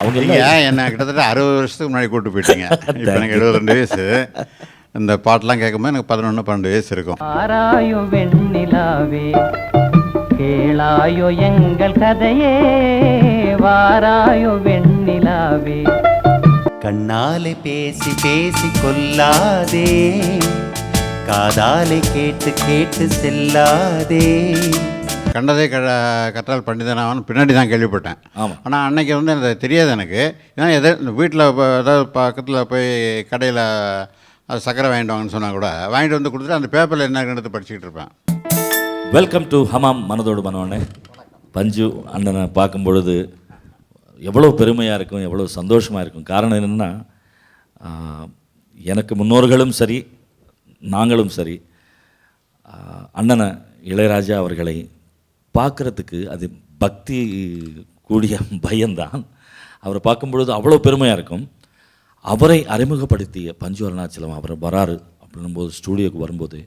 அவங்க எல்லாம் என்ன கிட்டத்தட்ட அறுபது வருஷத்துக்கு முன்னாடி கூட்டு போயிட்டீங்க. இப்போ எனக்கு எழுபது ரெண்டு வயசு. இந்த பாட்டெலாம் கேட்கும்போது எனக்கு பதினொன்று பன்னெண்டு வயசு இருக்கும். ஆராயோ வெண்ணிலாவே கேளாயோ எங்கள் கதையே. வாராயோ வெண்ணிலாவே. கண்ணாலே பேசி பேசி கொல்லாதே காதாலே கேட்டு கேட்டு செல்லாதே. கண்டதே க கற்றால் பண்டிதனாவன் பின்னாடி தான் கேள்விப்பட்டேன். ஆமா. ஆனால் அன்னைக்கு வந்து எனக்கு தெரியாது எனக்கு. ஏன்னா எதோ வீட்டில் ஏதாவது பக்கத்தில் போய் கடையில் அது சக்கரை வாங்கிட்டு வாங்கன்னு சொன்னால் கூட வாங்கிட்டு வந்து கொடுத்துட்டு அந்த பேப்பரில் என்ன எடுத்து படிச்சுக்கிட்டு இருப்பேன். வெல்கம் டு ஹமாம் மனதோடு மனவனே பஞ்சு அண்ணனை பார்க்கும் பொழுது எவ்வளோ பெருமையாக இருக்கும் எவ்வளோ சந்தோஷமாக இருக்கும். காரணம் என்னென்னா எனக்கு முன்னோர்களும் சரி நாங்களும் சரி அண்ணனை இளையராஜா அவர்களை பார்க்குறதுக்கு அது பக்தி கூடிய பயம்தான். அவரை பார்க்கும் பொழுது அவ்வளோ பெருமையாக இருக்கும். அவரை அறிமுகப்படுத்திய பஞ்சு அருணாச்சலம் அவர் வராரு அப்படின்னும்போது ஸ்டூடியோக்கு வரும்போது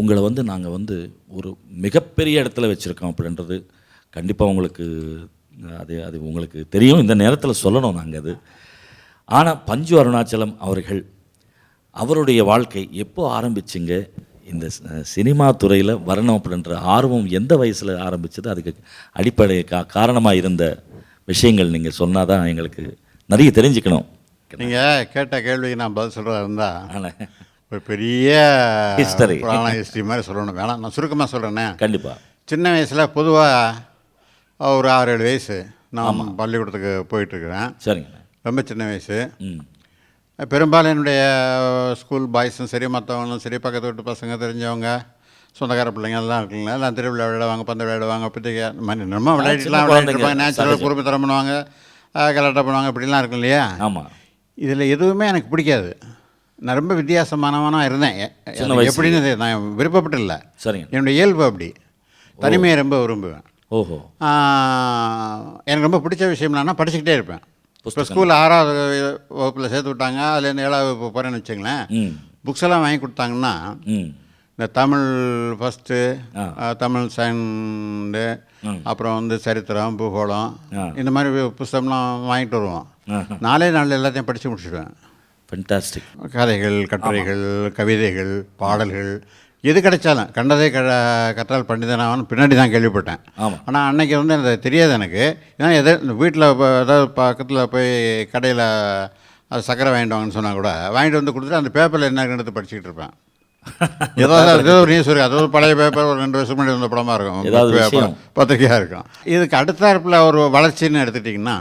உங்களை வந்து நாங்கள் வந்து ஒரு மிகப்பெரிய இடத்துல வச்சுருக்கோம் அப்படின்றது கண்டிப்பாக உங்களுக்கு அது அது உங்களுக்கு தெரியும். இந்த நேரத்தில் சொல்லணும் நாங்கள் அது. ஆனால் பஞ்சு அருணாச்சலம் அவர்கள் அவருடைய வாழ்க்கை எப்போ ஆரம்பிச்சிங்க? இந்த சினிமா துறையில் வரணும் அப்படின்ற ஆர்வம் எந்த வயசில் ஆரம்பிச்சது? அதுக்கு அடிப்படை கா காரணமாக இருந்த விஷயங்கள் நீங்கள் சொன்னால் தான் எங்களுக்கு நிறைய தெரிஞ்சுக்கணும். நீங்கள் கேட்ட கேள்விக்கு நான் பதில் சொல்கிறதா இருந்தால் ஒரு பெரிய History. புராண ஹிஸ்ட்ரி மாதிரி சொல்லணும். வேணாம் நான் சுருக்கமாக சொல்கிறேனே கண்டிப்பாக சின்ன வயசில் பொதுவாக ஒரு ஆறு ஏழு வயசு நான் பள்ளிக்கூடத்துக்கு போயிட்டுருக்கிறேன் சரிங்கண்ணா ரொம்ப சின்ன வயசு. ம். பெரும்பாலும் என்னுடைய ஸ்கூல் பாய்ஸும் சரி மற்றவங்களும் சரி பக்கத்து வீட்டு பசங்க தெரிஞ்சவங்க சொந்தக்கார பிள்ளைங்க எல்லாம் இருக்குங்களா எல்லாம் திருவிழா விளையாடுவாங்க பந்து விளையாடுவாங்க மாதிரி நம்ம விளையாட்டுலாம் குழந்தைங்க, விளையாடுவாங்க நேச்சுரல் சகஜம். குறும்புத்தனம் பண்ணுவாங்க அஹ், கலாட்டா பண்ணுவாங்க இப்படிலாம் இருக்கும் இல்லையா? ஆமாம் இதில் எதுவுமே எனக்கு பிடிக்காது. நான் ரொம்ப வித்தியாசமானவனாக இருந்தேன். எப்படின்னு. நான் விருப்பப்பட்டு இல்லை சரிங்க. என்னுடைய இயல்பு அப்படி. தனிமையை ரொம்ப விரும்புவேன். ஓஹோ. எனக்கு ரொம்ப பிடிச்ச விஷயம் என்னன்னா படிச்சுக்கிட்டே இருப்பேன். இப்போ ஸ்கூல் ஆறாவது வகுப்பில் சேர்த்து விட்டாங்க அதுலேருந்து ஏழாவது வகுப்பு போகிறேன்னு வச்சுங்களேன் புக்ஸ் எல்லாம் வாங்கி கொடுத்தாங்கன்னா இந்த தமிழ் ஃபஸ்ட்டு. தமிழ் செகண்டு ம். அப்புறம் வந்து சரித்திரம் பூகோளம். இந்த மாதிரி புஸ்தகம்லாம் வாங்கிட்டு வருவோம். நாலே நாளில் எல்லாத்தையும் படித்து முடிச்சிடுவேன் ஃபென்டாஸ்டிக் கதைகள் கட்டுரைகள் கவிதைகள் பாடல்கள் எது கிடைச்சாலும் கண்டதே க கற்றால் பண்டிதனாவன் பின்னாடி தான் கேள்விப்பட்டேன். ஆமாம் ஆனால் அன்னைக்கு வந்து எனக்கு தெரியாது எனக்கு. ஏன்னா எதோ வீட்டில் ஏதாவது பக்கத்தில் போய் கடையில் அது சக்கரை வாங்கிட்டு வாங்கன்னு சொன்னால் கூட வாங்கிட்டு வந்து கொடுத்துட்டு அந்த பேப்பரில் என்ன எடுத்து படிச்சுக்கிட்டு இருப்பேன். ஏதாவது ஏதோ ஒரு நியூஸ் இருக்குது அதாவது பழைய பேப்பர் ஒரு ரெண்டு வருஷம் முன்னாடி வந்த படமாக இருக்கும். பத்திரிக்கையாக இருக்கும். இதுக்கு அடுத்தாப்புல ஒரு வளர்ச்சின்னு எடுத்துட்டிங்கன்னா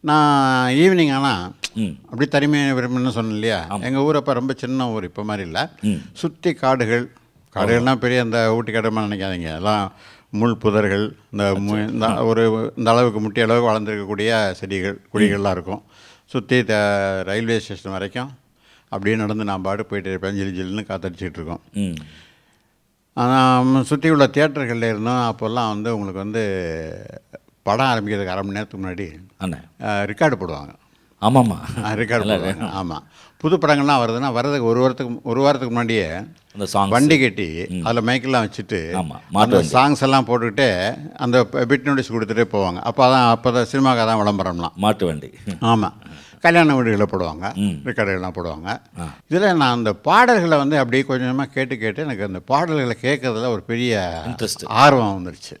நான் ஈவினிங் ஆனால் அப்படி தனிமையை விரும்புன்னு சொன்னேன் இல்லையா? எங்கள் ஊர் அப்போ ரொம்ப சின்ன ஊர் இப்போ மாதிரி இல்லை. சுற்றி காடுகள் காடுகள்னால் பெரிய இந்த ஊட்டி காடுமா நினைக்காதீங்க. எல்லாம் முள் புதர்கள் இந்த மு- இந்த ஒரு இந்த அளவுக்கு முட்டி அளவுக்கு வளர்ந்துருக்கக்கூடிய செடிகள் கொடிகள்லாம் இருக்கும். சுற்றி த ரயில்வே ஸ்டேஷன் வரைக்கும் அப்படியே நடந்து நான் பாட்டு போயிட்டு இருப்பேன். ஜிலி ஜில்லுன்னு காத்தடிச்சிட்டு இருக்கோம். ஆனால் சுற்றி உள்ள தியேட்டர்களில் இருந்தோம். அப்போல்லாம் வந்து உங்களுக்கு வந்து படம் ஆரம்பிக்கிறதுக்கு அரை மணி நேரத்துக்கு முன்னாடி ரெக்கார்டு போடுவாங்க. ஆமாம்மா. ரெக்கார்டு போடுவாங்க. ஆமாம் புது படங்கள்லாம் வருதுன்னா வர்றதுக்கு ஒரு வாரத்துக்கு ஒரு வாரத்துக்கு முன்னாடியே அந்த சாங் வண்டி கட்டி அதில் மைக்கெல்லாம் வச்சுட்டு அந்த. சாங்ஸ் எல்லாம் போட்டுக்கிட்டு அந்த பிட் நோட்டீஸ் கொடுத்துட்டே போவாங்க. அப்போ தான் அப்போ தான் சினிமாக்காக தான் விளம்பரம்லாம். மாட்டு வண்டி. ஆமாம் கல்யாண வீடுகளில் போடுவாங்க. ரெக்கார்டுகள்லாம் போடுவாங்க. இதில் நான் அந்த பாடல்களை வந்து அப்படியே கொஞ்சமாக கேட்டு கேட்டு எனக்கு அந்த பாடல்களை கேட்கறதுல ஒரு பெரிய Interest. ஆர்வம் வந்துருச்சு.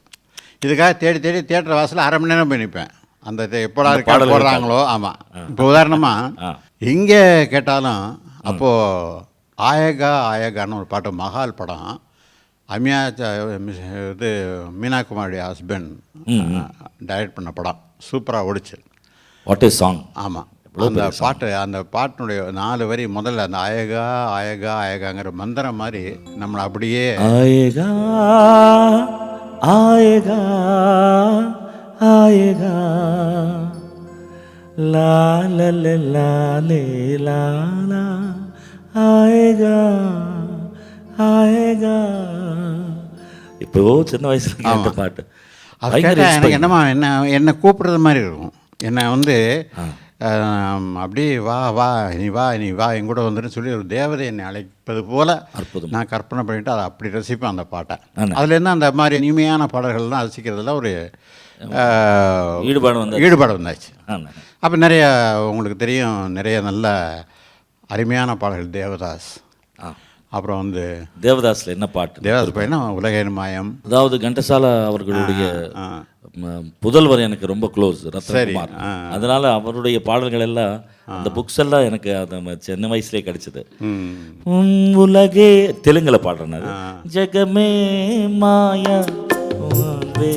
இதுக்காக தேடி தேடி தியேட்டர் வாசலில் அரை மணி நேரம் போய் நிற்பேன் அந்த எப்படா பாடல்கள் போடுறாங்களோ? ஆமாம் இப்போ உதாரணமாக எங்கே கேட்டாலும் அப்போது ஆயகா ஆயகான்னு ஒரு பாட்டு மகால் படம். அமியா இது மீனா குமாரி ஹஸ்பண்ட் டைரக்ட் பண்ண படம். சூப்பராக ஓடிச்சு. வாட் இஸ் சாங் ஆமாம் அந்த பாட்டு அந்த பாட்டினுடைய நாலு வரி முதல்ல அந்த ஆயகா ஆயகா ஆயகாங்கிற மந்திரம் மாதிரி நம்மளை அப்படியே ஆயேகா ல லா லே லா லா ஆயேகா ஆயேகா. இப்போ சின்ன வயசுல கேட்ட பாட்டு. என்னமா என்ன என்னை கூப்பிடுறது மாதிரி இருக்கும். என்னை வந்து அப்படியே வா வா நீ வா நீ வா என் கூட வந்துன்னு சொல்லி ஒரு தேவதை என்னை அழைப்பது போல அற்புதம். நான் கற்பனை பண்ணிட்டு அதை அப்படி ரசிப்பேன் அந்த பாட்டை. அதுலேருந்து அந்த மாதிரி இனிமையான பாடல்கள்லாம் ரசிக்கிறதுல ஒரு ஈடுபாடு வந்து ஈடுபாடு வந்தாச்சு. அப்போ நிறைய உங்களுக்கு தெரியும் நிறைய நல்ல அருமையான பாடல்கள் தேவதாஸ். ஆ. அப்புறம் வந்து தேவதாஸில் என்ன பாட்டு தேவதாஸ் பையனா உலகின் மாயம் அதாவது கண்டசாலா அவர்களுடைய ஆ. ம- புதல்வர் எனக்கு ரொம்ப க்ளோஸ் ரத்னகுமார் ஆ. அதனால அவருடைய பாடல்கள் எல்லாம் அந்த புக்ஸ் எல்லாம் எனக்கு அது ம- சின்ன வயசுலேயே கிடைச்சது ம். உன் உலகே தெலுங்குல பாடுறேன் அது ஜெகமே மாயா உன்வே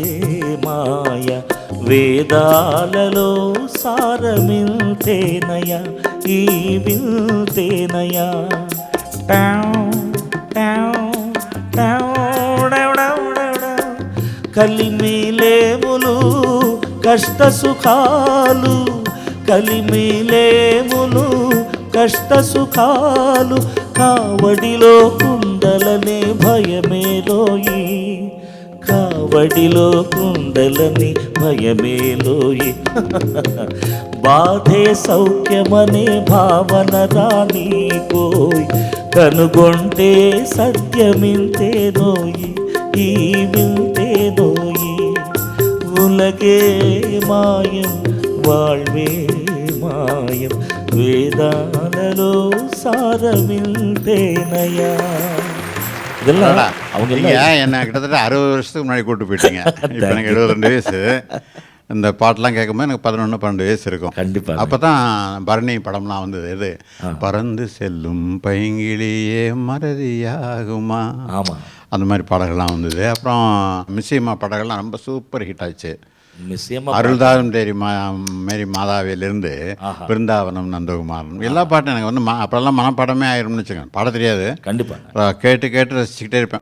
మాయ వేదాలలో సారమిల్తేనయా ఈ విల్తేనయా కలిమిలేములు కష్ట సుఖాలు కలిమిలేములు కష్ట సుఖాలు కావడిలో కుండలనే భయమేలోయి కావడిలో కుండలని భయమేలోయి బాధే సౌఖ్యమనే భావన రాణి రానీకోయ్. కనుగొంటే సత్యమింతే నోయి ఈ మింతే నోయి உலகே மாயம் வாழ்வே மாயம். வேதானலோ சாரமில்தேனையா இதெல்லாம் அவங்க ஏன் என்ன கிட்டத்தட்ட அறுபது வருஷத்துக்கு முன்னாடி கூப்பிட்டு போயிட்டீங்க? இப்போ எனக்கு எழுபது ரெண்டு வயசு. இந்த பாட்டெலாம் கேட்கும்போது எனக்கு பதினொன்று பன்னெண்டு வயசு இருக்கும். கண்டிப்பா. அப்போ தான் பரணி படம்லாம் வந்தது. எது? பறந்து செல்லும் பைங்கிளியே மறதியாகுமா? ஆமா. அந்த மாதிரி பாடல்கள்லாம் வந்தது. அப்புறம் மிஸ்ஸிமா பாடல்கள்லாம் ரொம்ப சூப்பர் ஹிட் ஆச்சு. அருள்தாரும் தேரி மா மேரி மாதாவிலிருந்து. பிருந்தாவனம் நந்தகுமாரன். எல்லா பாட்டும் எனக்கு வந்து ம அப்போல்லாம் மனப்பாடமே ஆயிரும்னு வச்சுக்கோங்க. பாட தெரியாது. கண்டிப்பா. அஹ் கேட்டு கேட்டு ரசிச்சுக்கிட்டே இருப்பேன்.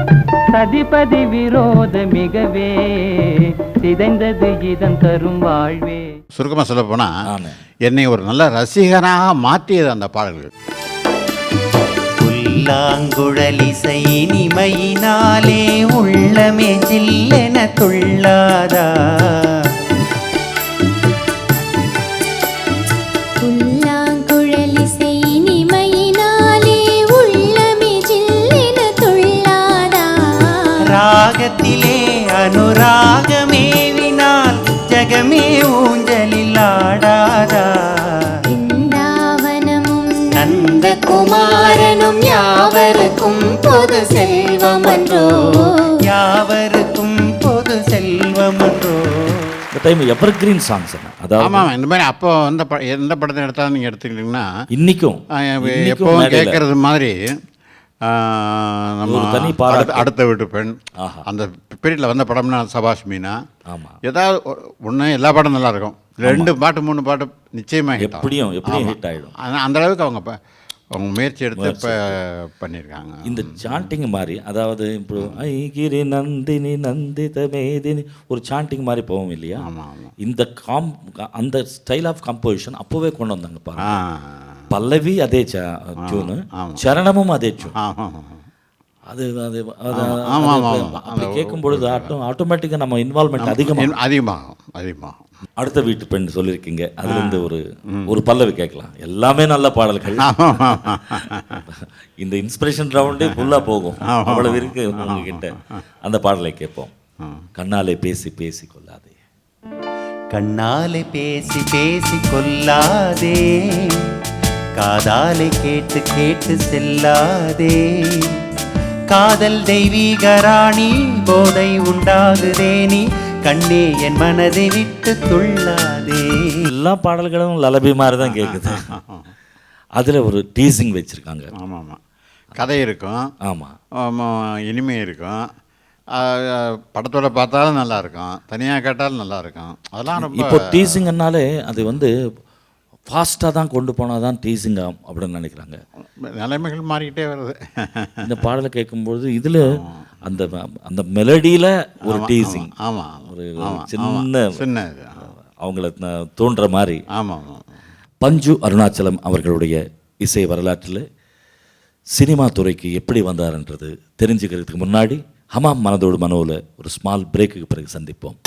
சதிபதி விரோத மிகவே சிதைந்தது இதன் தரும் வாழ்வே. சுருக்கமாக சொல்ல போனால். என்னை ஒரு நல்ல ரசிகனாக மாற்றியது அந்த பாடல்கள். புல்லாங்குழலிசை இனிமையினாலே உள்ளமே ஜில்லென துள்ளாதா? ராகத்திலே அனுராகமேவினால் ஜகமே ஊஞ்சலில் ஆடாதா பிருந்தாவனமும் நந்தகுமாரனும் யாவருக்கும் பொது செல்வமன்றோ? யாவருக்கும் பொது செல்வமன்றோ? டைம் எவர் கிரீன் சாங்ஸ் அதாவது ஆமாம் இந்த மாதிரி அப்போ எந்த எந்த படத்தை எடுத்தாலும் நீங்கள் எடுத்துக்கிட்டிங்கன்னா இன்னைக்கும் எப்பவும் மேடையில. கேட்கறது மாதிரி நம்ம. அடுத்த- வீட்டு பெண். அந்த பீரியடில் வந்த படம்னா சபாஷ் மீனா. ஏதாவது ஒன்று எல்லா பாட்டும் நல்லா இருக்கும் ரெண்டு பாட்டு மூணு பாட்டு நிச்சயமாக. எப்படியும் எப்படியும். ஹிட் ஆயிடும். ஆனா, அந்த அளவுக்கு அவங்க அவங்க முயற்சி எடுத்து இப்போ பண்ணியிருக்காங்க. இந்த சாண்டிங் மாதிரி அதாவது இப்போ ஐகிரி நந்தினி நந்தித மேதினி ஒரு சாண்டிங் மாதிரி போவோம் இல்லையா? ஆமாம் இந்த காம் அந்த ஸ்டைல் ஆஃப் கம்போசிஷன் அப்போவே கொண்டு வந்தாங்க பாருங்க. ஆ பல்லவி அதே டியூனு ஆமா. சரணமும் அதே அது அது அது- ஆமா, அது ஆமா, அப்படி. கேட்கும் பொழுது ஆட்டோ ஆட்டோமேட்டிக்காக நம்ம இன்வால்மெண்ட் அதிகமாக அதிகமாகும் அதிகமாகும் அடுத்த வீட்டு பெண் சொல்லியிருக்கீங்க. அதுலேருந்து ஒரு ஒரு பல்லவி கேட்கலாம். எல்லாமே நல்ல பாடல்கள். இந்த இன்ஸ்பிரேஷன் ரவுண்டே ஃபுல்லாக போகும். அவ்வளவு இருக்கு உங்ககிட்ட. அந்த பாடலை கேட்போம். கண்ணாலே பேசி பேசி கொள்ளாதே. கண்ணாலே பேசி பேசி கொல்லாதே காதாலே கேட்டு கேட்டு செல்லாதே. காதல் தெய்வீக ராணி போதை உண்டாகுதே நீ. கண்ணே என் மனதை விட்டு துள்ளாதே. எல்லா பாடல்களும் லலபி மாதிரி தான் கேட்குது அதில் ஒரு டீசிங் வச்சுருக்காங்க. ஆமாம். ஆமாம் கதை இருக்கும். ஆமாம் ஆமாம், இனிமை இருக்கும். படத்தோட பார்த்தாலும் நல்லா இருக்கும். தனியாக கேட்டாலும் நல்லா இருக்கும். அதெல்லாம் ரொம்ப இப்போ டீசிங்னாலே அது வந்து ஃபாஸ்ட்டாக தான் கொண்டு போனால் தான் டீசிங் ஆகும் அப்படின்னு நினைக்கிறாங்க. நிலைமைகள் மாறிக்கிட்டே வருது. இந்த பாடலை கேட்கும்பொழுது இதில் அந்த அந்த மெலடியில் ஒரு டீசிங் ஆமாம் ஒரு சின்ன சின்ன அவங்கள தோன்ற மாதிரி. ஆமாம் ஆமாம் பஞ்சு அருணாச்சலம் அவர்களுடைய இசை வரலாற்றில் சினிமா துறைக்கு எப்படி வந்தார்ன்றது தெரிஞ்சுக்கிறதுக்கு முன்னாடி ஹமாம் மனதோடு மனோவில் ஒரு ஸ்மால் பிரேக்குக்கு பிறகு சந்திப்போம்.